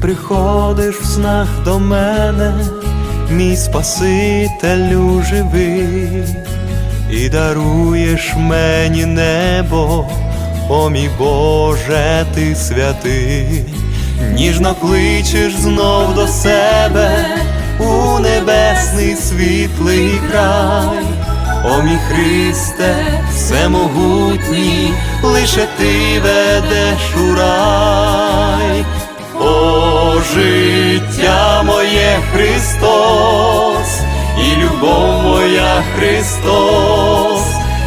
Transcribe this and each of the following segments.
Приходиш в снах до мене, мій Спасителю живий, і даруєш мені небо, о мій Боже, ти святий, ніжно кличеш знов до себе у небесний світлий край. О мій Христе, всемогутній, лише ти ведеш у рай. О, життя моє Христос, і любов моя Христос,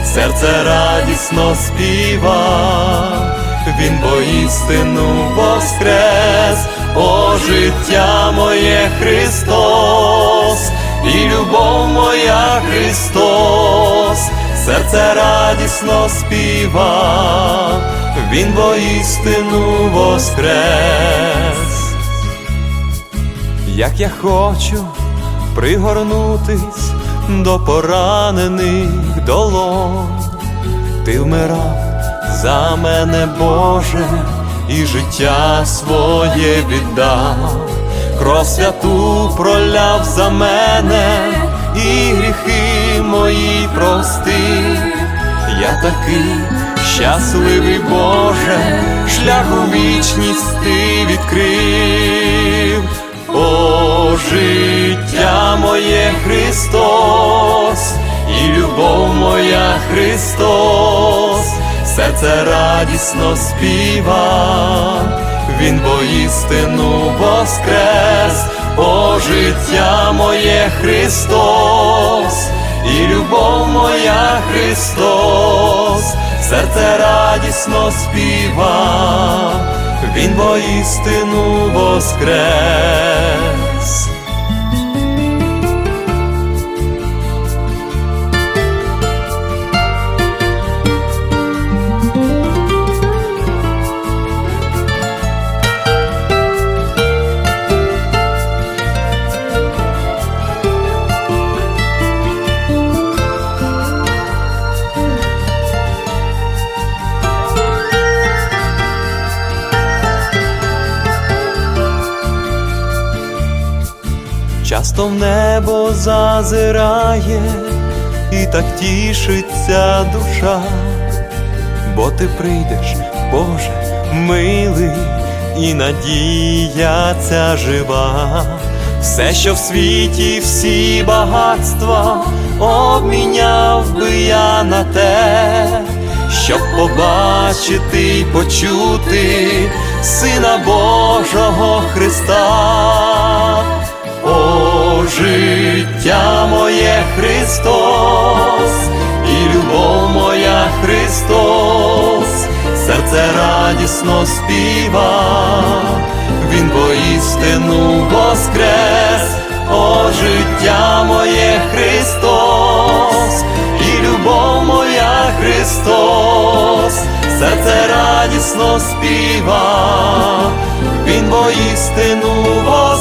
серце радісно співа, Він воістину воскрес, о, життя моє Христос, і любов моя Христос, серце радісно співа, Він воістину воскрес. Як я хочу пригорнутись до поранених долонь, ти вмирав за мене, Боже, і життя своє віддав, кров святу проляв за мене, і гріхи мої простив. Я такий щасливий Боже, шлях у вічність ти відкрив. О, життя моє Христос, і любов моя Христос, серце радісно співа, Він воістину воскрес, о, життя моє Христос, і любов моя Христос, серце радісно співа, воістину воскрес. Часто в небо зазирає і так тішиться душа, бо ти прийдеш, Боже, милий, і надія ця жива, все, що в світі, всі багатства обміняв би я на те, щоб побачити й почути Сина Божого Христа. Життя моє Христос, і любов моя Христос, серце радісно співа, Він воістину воскрес, о, життя моє Христос, і любов моя Христос, серце радісно співа, Він воістину воскрес.